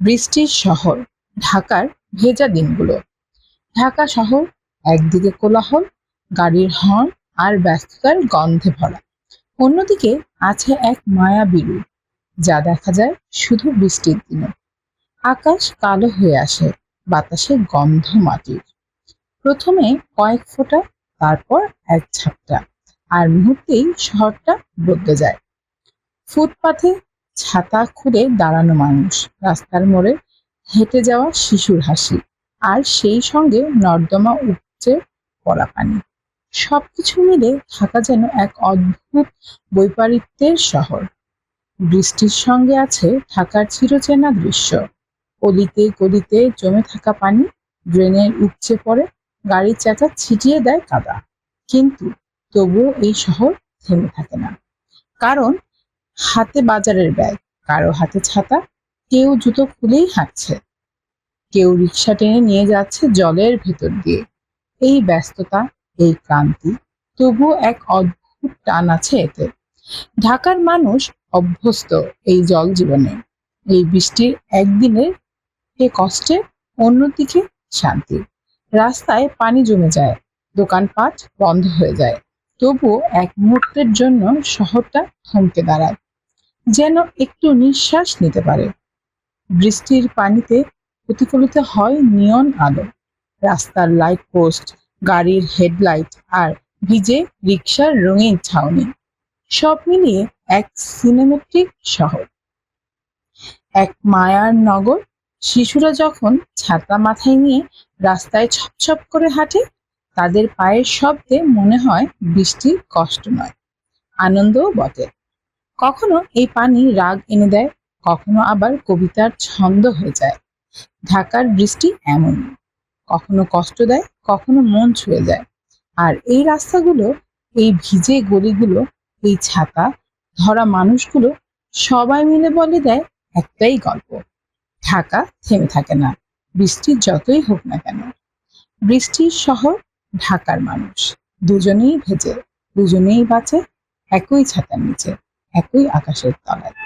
বৃষ্টির শহর, ঢাকার ভেজা দিনগুলো। ঢাকা শহর একদিকে কোলাহল, গাড়ির হর্ন আর ব্যস্ততার গন্ধে ভরা। অন্যদিকে আছে এক মায়াবী রূপ, যা দেখা যায় শুধু বৃষ্টির দিনে। আকাশ কালো হয়ে আসে, বাতাসে গন্ধ মাটির। প্রথমে কয়েক ফোঁটা, তারপর এক ঝাপটা, আর মুহূর্তেই শহরটা বদলে যায়। ফুটপাথে ছাতা খুলে দাঁড়ানো মানুষ। রাস্তার মোড়ে হেঁটে যাওয়া শিশুর হাসি। আর সেই সঙ্গে নর্দমা উপচে পড়া পানি। সবকিছু মিলে থাকা যেন এক অদ্ভুত বৈপারিত্যের শহর। বৃষ্টির সঙ্গে আছে ঢাকার চিরচেনা দৃশ্য। অলিতে গলিতে জমে থাকা পানি ড্রেনের উপচে পড়ে, গাড়ির চাকা ছিটিয়ে দেয় কাদা। কিন্তু তবুও এই শহর থেমে থাকে না। কারণ হাতে বাজারের ব্যাগ, কারও হাতে ছাতা, কেউ জুতো খুলেই হাঁটছে। কেউ রিক্সা টেনে নিয়ে যাচ্ছে জলের ভেতর দিয়ে। এই ব্যস্ততা, এই ক্লান্তি, তবুও এক অদ্ভুত টান আছে এতে। ঢাকার মানুষ অভ্যস্ত এই জল জীবনে। এই বৃষ্টির একদিনের এ কষ্টে, অন্যদিকে শান্তি। রাস্তায় পানি জমে যায়, দোকানপাট বন্ধ হয়ে যায়। তবুও এক মুহূর্তের জন্য শহরটা থমকে দাঁড়ায়। যেন একটু নিঃশ্বাস নিতে পারে। বৃষ্টির পানিতে প্রতিফলিত হয় নিয়ন আলো। রাস্তার লাইট পোস্ট গাড়ির হেডলাইট আর ভিজে রিক্সার রঙিন ছাউনি। সব মিলিয়ে এক সিনেমেটিক শহর। এক মায়ার নগর। শিশুরা যখন ছাতা মাথায় নিয়ে রাস্তায় ছপছপ করে হাঁটে, তাদের পায়ের শব্দে মনে হয় বৃষ্টির কষ্ট নয়। আনন্দও বটে। কখনো এই পানি রাগ এনে দেয়, কখনো আবার কবিতার ছন্দ হয়ে যায়। ঢাকার বৃষ্টি এমন কখনো কষ্ট দেয়, কখনো মন ছুঁয়ে যায়। আর এই রাস্তাগুলো, এই ভিজে গলিগুলো, এই ছাতা ধরা মানুষগুলো সবাই মিলে বলে দেয় একটাই গল্প। ঢাকা থেমে থাকে না, বৃষ্টি যতই হোক না কেন। বৃষ্টির শহর ঢাকার মানুষ, দুজনেই ভেজে, দুজনেই বাঁচে, একই ছাতার নিচে। একই আকাশের তলায়।